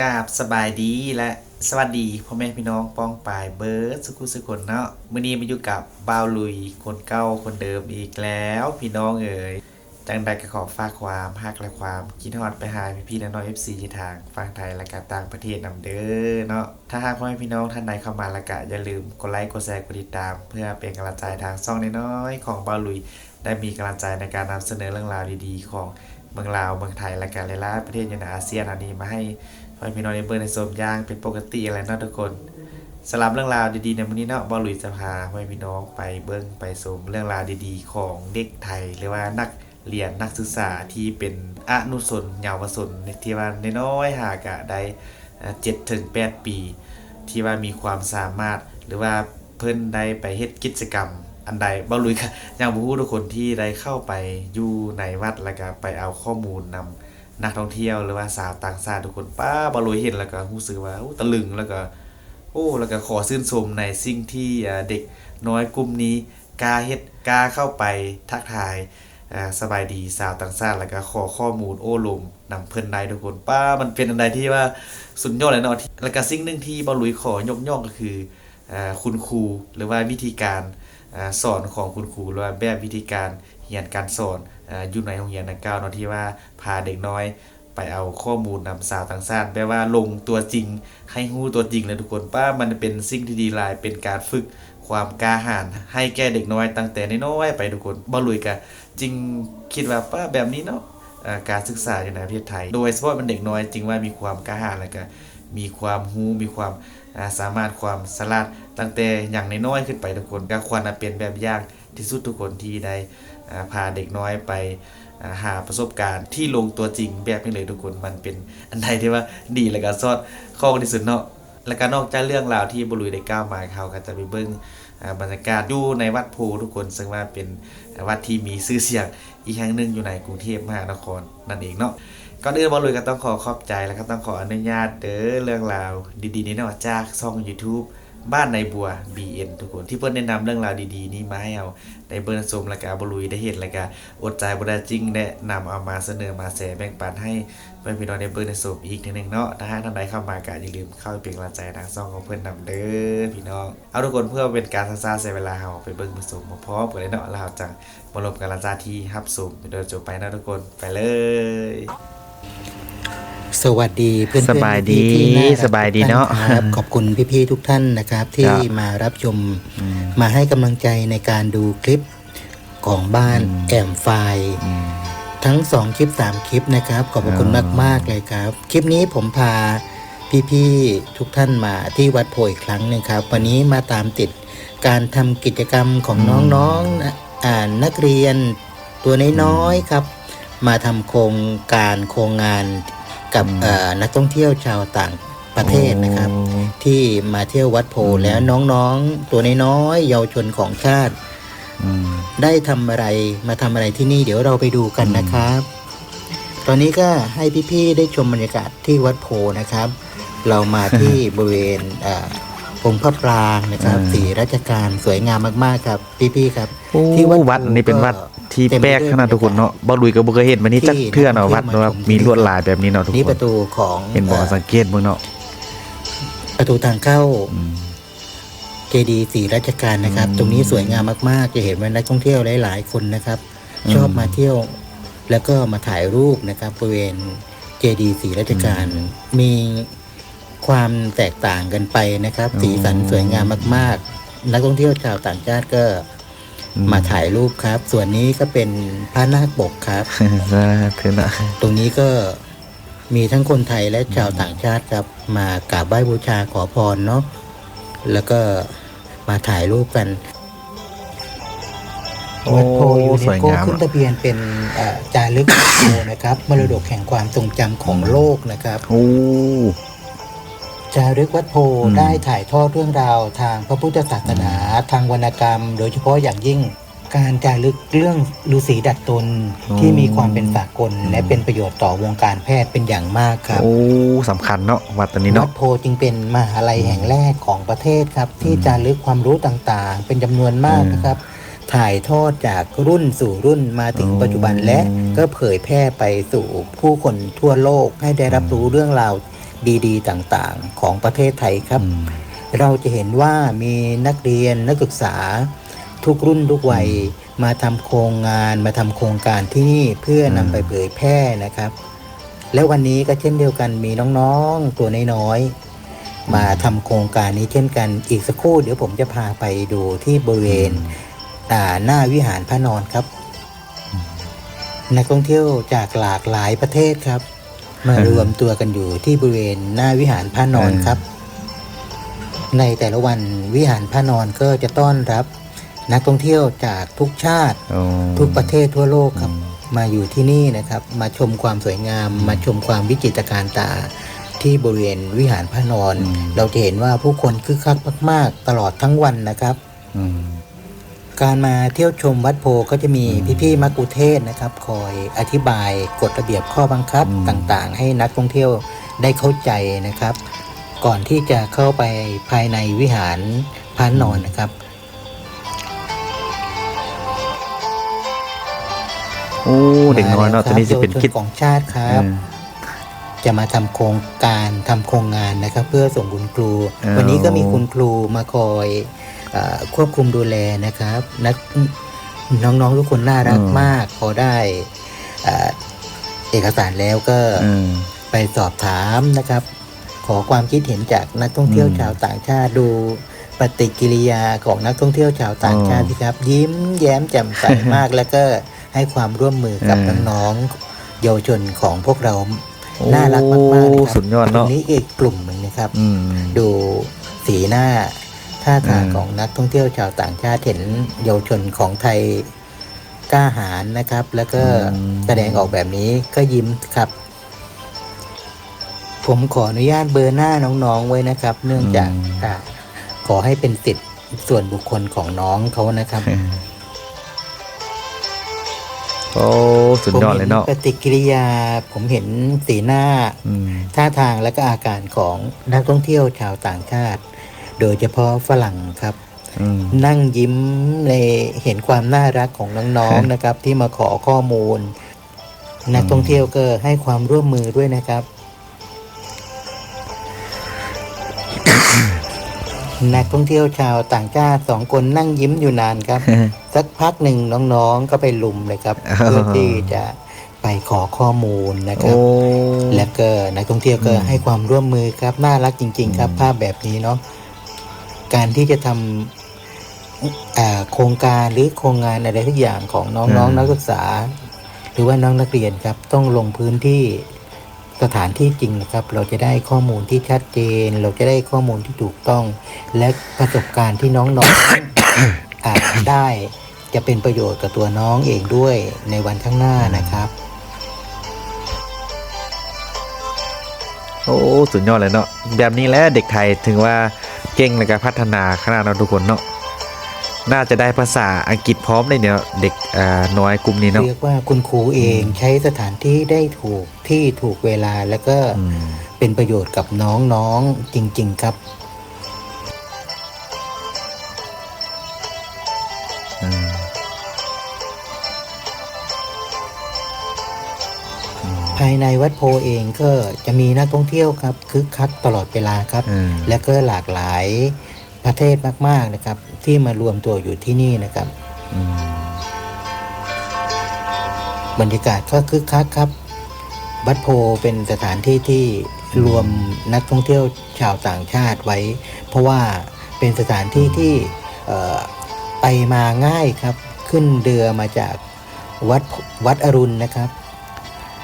กาบสบายดีและสวัสดีพ่อแม่พี่น้องป้องปายเบิร์ดสุขุสุคนเนาะมื้อนี้มาอยู่กับบ่าวลุยคนเก่าคนเดิมอีกแล้ว พี่น้องเอ๋ยจังใดก็ขอฝากความฮักและความคิดฮอดไปหาพี่ๆน้องๆ FC ที่ทางฝั่งไทยและก็ต่างประเทศนำเด้อเนาะถ้าหากพ่อแม่พี่น้องท่านใดเข้ามาและก็อย่าลืมกดไลค์กดแชร์กดติดตาม เพื่อเป็นกำลังใจทางช่องน้อยๆของบ่าวลุยได้มีกำลังใจในการนำเสนอเรื่องราวดีๆ ของเมืองลาวเมืองไทยและการหลายๆประเทศในอาเซียนอันนี้มาให้ พ่อแม่พี่น้องในเบิร์ในโซมย่างเป็นปกติอะไรเนาะทุกคนสำหรับเรื่องราวดีๆในวันนี้เนาะบอลลุยจะพาพ่อแม่พี่น้องไปเบิ้งไปชมเรื่องราวดีๆ ของเด็กไทย หรือว่านักเรียนนักศึกษาที่เป็นอนุชนเยาวชนที่ว่าน้อยหากะได้เจ็ดถึงแปดปี ที่ว่ามีความสามารถหรือว่าเพิ่นได้ไปเฮ็ดกิจกรรม อันใดบ่ลุยค่ะอย่างบ่ฮู้ทุกคนที่ได้เข้าไปอยู่ในวัดแล้วก็ไปเอาข้อมูลนำ นักท่องเที่ยวหรือว่าสาวต่างชาติทุกคนป้าบ่ลุยเห็นแล้วก็รู้สึกว่าอู้ตะลึงแล้วก็ โอ้แล้วก็ขอชื่นชมในสิ่งที่เด็กน้อยกลุ่มนี้กล้าเฮ็ดกล้าเข้าไปทักทายสบายดีสาวต่างชาติแล้วก็ขอข้อมูลโอ้ลมนำเพิ่นได้ทุกคนป้ามันเป็นอันใดที่ว่าสุดยอดเลยเนาะแล้วก็สิ่งหนึ่งที่บ่ลุยขอยกย่องก็คืออคุณครูหรือว่าวิธีการอสอนของคุณครูหรือว่าแบบวิธีการเรียนการสอน อยู่ในโรงเรียนดังกล่าวเนาะที่ว่าพาเด็กน้อยไปเอาข้อมูลนำสาวต่างชาติแปลว่าลงตัวจริง ให้ฮู้ตัวจริงเลยทุกคนป้ามันเป็นสิ่งที่ดีลายเป็นการฝึกความกล้าหาญให้แก่เด็กน้อยตั้งแต่น้อยไปทุกคนบ่ลุยกะจริงคิดว่าป้าแบบนี้เนาะการศึกษาอยู่ในประเทศไทย โดยเฉพาะมันเด็กน้อยจริงว่ามีความกล้าหาญแล้วก็มีความรู้มีความสามารถความสลาดตั้งแต่อย่างน้อยขึ้นไปทุกคนก็ควรเป็นแบบอย่าง ที่สุดทุกคนที่ได้พาเด็กน้อยไปหาประสบการณ์ที่ลงตัวจริงแบบนี้เลยทุกคนมันเป็นอันใดที่ว่าดีและก็ซอดข้อที่สุดเนาะแล้วก็นอกจากเรื่องราวที่บรุยได้ก้าวมาเขาก็จะไปเบิ่งอ่าบรรยากาศอยู่ในวัดโพทุกคน ซึ่งว่าเป็นวัดที่มีชื่อเสียงอีกแห่งหนึ่งอยู่ในกรุงเทพมหานครนั่นเองเนาะก่อนอื่นบรุยก็ต้องขอขอบใจแล้วก็ต้องขออนุญาตเด้อเรื่องราวดีๆนี้เนาะจากช่อง YouTube บ้านในบัว BN ทุกคนที่เพิ่นแนะนำเรื่องราวดีๆ นี้มาให้เอาได้เบิ่งชมแล้วก็บรุยได้เห็นแล้วก็อดใจบ่ได้จริงแนะนำเอามาเสนอมาแชร์แบ่งปันให้เพื่อนพี่น้องได้เบิ่งได้ชมอีกทีหนึงเนาะถ้าหากท่านใดเข้ามาก็อย่าลืมเข้าไปเป็นกำลังใจทางช่องของเพิ่นนำเด้อพี่น้องเอาทุกคนเพื่อเป็นการซ่าๆใช้เวลาเฮาไปเบิ่งไปชมพร้อมกันเลยเนาะแล้วเราจังมารวมกันลังจาที่รับชมโดยจบไปนะทุกคนไปเลย สวัสดีเพื่อนๆสบายดีพี่ๆที่น่รักสบายดีเนาะทุกท่ครับขอบคุณพี่ๆทุกท่านนะครับ ที่ครับมารับชมมาให้กำลังใจในการดูคลิปของบ้านแอมไฟล์ทั้งสองคลิปสามคลิปนะครับ ขอบพระคุณมากๆเลยครับ คลิปนี้ผมพาพี่ๆทุกท่านมาที่วัดโพอีกครั้งหนึงครับ วันนี้มาตามติดการทำกิจกรรมของน้องๆนะอ่านักเรียนตัวน้อยๆครับ มาทำโครงการโครงงาน กับเอ่อนักท่องเที่ยวชาวต่างประเทศนะครับ ที่มาเที่ยววัดโพธิ์แล้วน้องๆ ตัวน้อยๆเยาวชนของชาติได้ทำอะไรมาทำอะไรที่นี่เดี๋ยวเราไปดูกันนะครับ ตอนนี้ก็ให้พี่ๆได้ชมบรรยากาศที่วัดโพธิ์นะครับ เรามาที่บริเวณเอ่อองค์พระปรางนะครับอ่า สีราชการสวยงามมากๆครับ พี่ๆครับที่ที่วัวัดดอันนี้เป็นวัดที่เต็มไปแปลกขนาดทุกคนเนาะบ่ลุยก็บ่เคยเห็นมานี่จักที่เทื่อเนาะนักท่วัอดงเที่ยวมาว่าชมมีลวดลายแบบนี้เนาะทุกนี่คปนระตูของเห็นบ่อ่อสังเกตเบิ่งเนาะประตูทางเข้าเจดีย์สีราชการนะครับตรงนี้สวยงามมากๆ จะเห็นว่านักท่องเที่ยวหลาย ๆ คนนะครับชอบมาเที่ยว แล้วก็มาถ่ายรูปนะครับบริเวณเจดีย์สีราชการ มี ความแตกต่างกันไปนะครับ สีสันสวยงามมาก ๆ นักท่องเที่ยวชาวต่างชาติก็มาถ่ายรูปครับ ส่วนนี้ก็เป็นพระนาคปกครับสาธุนะตรงนี้ก็มีทั้งคนไทยและชาวต่างชาติครับ มากราบไหว้บูชาขอพรเนาะแล้วก็มาถ่ายรูปกันโอ้วัดโพยูสเนวยสโกงามขึ้นทะเบียนเป็นเอ่อจารึกวัดโพนะครับ มรดกแห่งความทรงจำของโลกนะครับโอ้ จารึกวัดโพอืมได้ถ่ายทอดเรื่องราวทางพระพุทธศาสนาทางวรรณกรรม โดยเฉพาะอย่างยิ่งการจารึกเรื่องฤาษีดัดตนที่มีความเป็นสากล และเป็นประโยชน์ต่อวงการแพทย์เป็นอย่างมากครับ โอ้สำคัญเนาะวัดตัวนี้วัเนาะดโพจึงเป็นมหาลัยแห่งแรกของประเทศครับ ที่จารึกความรู้ต่างๆ เป็นจำนวนมากอืมนะครับ ถ่ายทอดจากรุ่นสู่รุ่นมาถึงอืมปัจจุบันและก็เผยแพร่ไปสู่ผู้คนทั่วโลกให้ได้รับรู้เรื่องราว ดีๆ ต่างๆ ของประเทศไทยครับ เราจะเห็นว่ามีนักเรียนนักศึกษาทุกรุ่นทุกวัยมาทำโครงงานมาทำโครงการที่นี่เพื่อนำไปเผยแพร่นะครับ และวันนี้ก็เช่นเดียวกันมีน้องๆตัวน้อยๆมาทำโครงการนี้เช่นกันอีกสักครู่เดี๋ยวผมจะพาไปดูที่บริเวณอ่าหน้าวิหารพระนอนครับ นักท่องเที่ยวจากหลากหลายประเทศครับ มารวมตัวกันอยู่ที่บริเวณหน้าวิหารพระนอนครับ ในแต่ละวันวิหารพระนอนก็จะต้อนรับ นักท่องเที่ยวจากทุกชาติโอ้ทุกประเทศทั่วโลกครับ มาอยู่ที่นี่นะครับ มาชมความสวยงาม มาชมความวิจิตรการตาที่บริเวณวิหารพระนอน เราจะเห็นว่าผู้คนคึกคักมาก ๆ ตลอดทั้งวันนะครับ อืม การมาเที่ยวชมวัดโพก็จะมีพี่ๆมักคุเทศก์นะครับ คอยอธิบายกฎระเบียบข้อบังคับต่างๆ ให้นักท่องเที่ยวได้เข้าใจนะครับ ก่อนที่จะเข้าไปภายในวิหารพระนอนนะครับ โอ้เด็กน้อยเนาะตัวนี้จะเป็นคิดยาวชของชาติครับ จะมาทำโครงการทำโครงงานนะครับ เพื่อส่งคุณครูอ๋อวันนี้ก็มีคุณครูมาคอยเออ ควบคุมดูแลนะครับ นักน้องๆทุกคนน่ารักมาก พอได้เอ่อเอกสารแล้วก็อืมไปสอบถามนะครับ ขอความคิดเห็นจากนักท่องเที่ยวอืมชาวต่างชาติดูปฏิกิริยาของนักท่องเที่ยวชาวต่างชาติอ๋อสิครับ ยิ้มแย้มแจ่มใสมากแล้วก็ให้ความร่วมมือกับเออน้องๆเยาวชนของพวกเราโอ้น่ารักมากๆนะครับสุดยอดตรเนาะงนี้อีกกลุ่มหนึ่งนะครับอืมดูสีหน้า ท่าทางเออของนักท่องเที่ยวชาวต่างชาติเห็นเยาวชนของไทยกล้าหาญนะครับ แล้วก็แสดงออกแบบนี้ก็ยิ้มครับ ผมขออนุญาตเบอร์หน้าน้องๆไว้นะครับ เนื่องจากอ่าขอให้เป็นสิทธิ์ส่วนบุคคลของน้องเขานะครับโอ้สุดยอดเลยเนาะผมห็ปฏิกิริยาผมเห็นสีหน้าอืมท่าทางและก็อาการของนักท่องเที่ยวชาวต่างชาติ โดยเฉพาะฝรั่งครับอืมนั่งยิ้มในเห็นความน่ารักของน้องๆนะครับ ที่มาขอข้อมูล นักท่องเที่ยวก็ให้ความร่วมมือด้วยนะครับ นักท่องเที่ยวชาวต่างชาติสองคนนั่งยิ้มอยู่นานครับ สักพักหนึ่งน้องๆก็ไปลุมเลยครับอ๋อเพื่อที่จะไปขอข้อมูลนะคโอ้รับ และก็นักท่องเที่ยวก็ให้ความร่วมมือครับน่ารักจริง ๆ ครับ ภาพแบบนี้เนาะ การที่จะทำอ่าโครงการหรือโครงงานอะไรทุกอย่างของน้องอืมๆนักศึกษา หรือว่าน้องนักเรียนครับ ต้องลงพื้นที่สถานที่จริงนะครับ เราจะได้ข้อมูลที่ชัดเจน เราจะได้ข้อมูลที่ถูกต้อง และประสบการณ์ที่น้องๆอาจได้จะเป็นประโยชน์กับตัวน้องเองด้วยในวันข้างหน้านะครับ โอ้สุดยอดเลยเนาะแบบนี้แหละเด็กไทยถึงว่า เก่งในการพัฒนาขนาดเราะทุกคนเนาะน่าจะได้ภาษาอังกฤษพร้อมเลยเนี่ยเด็กอ่าน้อยกลุ่มนี้เนาะเรียกว่าคุณครูเองใช้สถานที่ได้ถูกที่ถูกเวลาแล้วก็อืมเป็นประโยชน์กับน้องๆจริง ๆ ครับายในวัดโพเองก็จะมีนักท่องเที่ยวครับคึกคักตลอดเวลาครับอืมและก็หลากหลายประเทศมากๆนะครับ ที่มารวมตัวอยู่ที่นี่นะครับอืมบรรยากาศก็คึกคักครับ วัดโพเป็นสถานที่ที่รวมนักท่องเที่ยวชาวต่างชาติไว้ เพราะว่าเป็นสถานที่ที่เอ่อไปมาง่ายครับ ขึ้นเรือมาจากวัดวัดอรุณนะครับ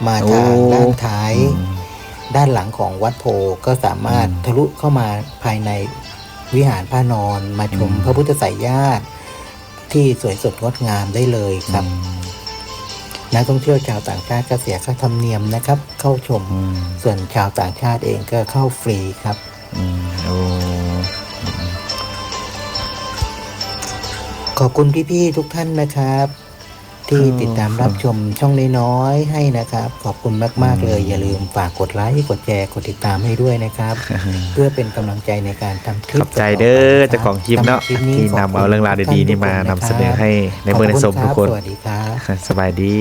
มาทางโอ้ด้านท้ายอืมด้านหลังของวัดโพก็สามารถอืมทะลุเข้ามาภายในวิหารพระนอนมาชมอืมพระพุทธไสยญาติที่สวยสดงดงามได้เลยครับนักท่องเที่ยวชาวต่างชาติก็เสียค่าธรรมเนียมนะครับ เข้าชมอืมส่วนชาวต่างชาติเองก็เข้าฟรีครับอืมโอ้ขอบคุณพี่ๆทุกท่านนะครับ ที่ติดตามรับชมช่องน้อยๆให้นะครับ ขอบคุณมาก ๆ เลย อย่าลืมฝากกดไลค์กดแชร์กดติดตามให้ด้วยนะครับ เพื่อเป็นกำลังใจในการทำคลิขปอบใจเด้อเจ้าของคลิปเนาะสำหรับลิปที่ขบนำคุณเอาเรื่องราวดีๆนี่มานำเสนอให้ในเมื่อในสมทุกคนสวัสดีครับสบายดี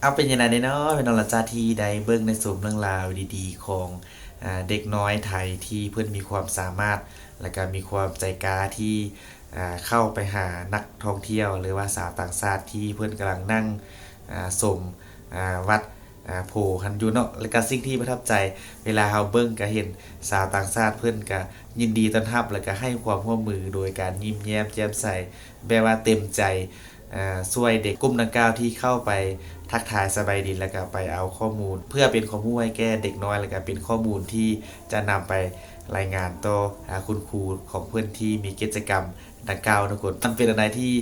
เอาเป็นยังไงเนาะเป็นนรจาที่ใดเบิ่งในสมเรื่องราวดีๆ ของอ่าเด็กน้อยไทยที่เพื่อนมีความสามารถ และก็มีความใจกล้าที่อ่า เข้าไปหานักท่องเที่ยว หรือว่าสาวต่างชาติที่เพื่อนกำลังนั่งสมอ่าวัดโพฮันยูเนาะและก็สิ่งที่ประทับใจเวลาเฮาเบิ่งก็เห็นสาวต่างชาติเพื่อนก็ยินดีต้อนรับแล้วก็ให้ความร่วมมือโดยการยิ้มแย้มแจ่มใสแบบว่าเต็มใจช่วยเด็กกลุ่มดังกล่าวที่เข้าไปทักทายสบายดีแล้วก็ไปเอาข้อมูล เพื่อเป็นข้อมูลให้แก่เด็กน้อยแล้วก็เป็นข้อมูลที่จะนำไปรายงานต่อคุณครูของเพื่อนที่มีกิจกรรม ดังกล่าวทุกคนมันเป็นอะไรที่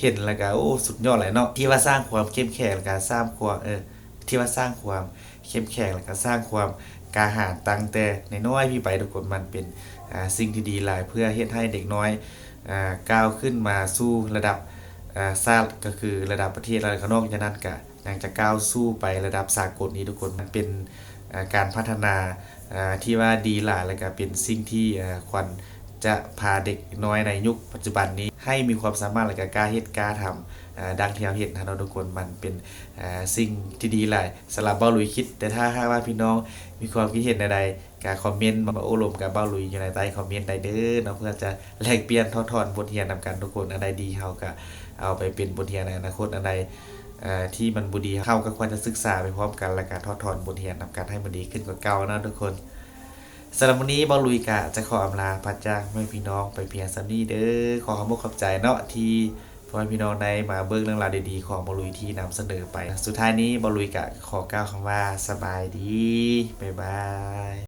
เห็นแล้วก็โอ้สุดยอดเลยเนาะที่ว่าสร้างความเข้มแข็งและการสร้างความเออที่ว่าสร้างความเข้มแข็งและก็สร้างความกาหาญตั้งแต่ในน้อยพี่ไปทุกคนมันเป็นอ่าสิ่งที่ดีหลายเพื่อเฮ็ดให้เด็กน้อยอ่าก้าวขึ้นมาสู่ระดับอ่าซาดก็คือระดับประเทศแล้วก็นอกจากนั้นก็ยังจะก้าวสู้ไประดับสากลนี้ทุกคนมันเป็นการพัฒนาที่ว่าดีหลายแล้วก็เป็นสิ่งที่ควร จะพาเด็กน้อยในยุคปัจจุบันนี้ให้มีความสามารถและกล้าเฮ็ดกล้าทำอ่าดังที่เราเห็นนะเนทุกคนมันเป็นสิ่งที่ดีหลายสำหรับเบ้าลุยคิด แต่ถ้าหากว่าพี่น้องมีความคิดเห็นใดๆก็คอมเมนต์มาโอ้ลมกับเบ้าลุยอยู่ในใต้คอมเมนต์ใดเด้อเนาะเพื่อจะแลกเปลี่ยนทอดทอนบทเรียนนำกันทุกคนอันใดดีเฮาก็เอาไปเป็นบทเรียนในอนาคตอันใดที่มันบุดีเข้าก็ควรจะศึกษาไปพร้อมกันและการทอดทอนบทเรียนนำการให้มันดีขึ้นกว่าเก่านะทุกคน สำหรับวันนี้บอลลุยกะจะขออำลาพัดจ้างไม่พี่น้องไปเพียงสันนี่เด้อขอขอบคุณขอบใจเนาะที่พ่อพี่น้องในมาเบิ้งเรื่องราวดีๆของบอลลุยที่นำเสนอไป สุดท้ายนี้บอลลุยกะขอกล่าวคำว่าสบายดีบ๊ายบาย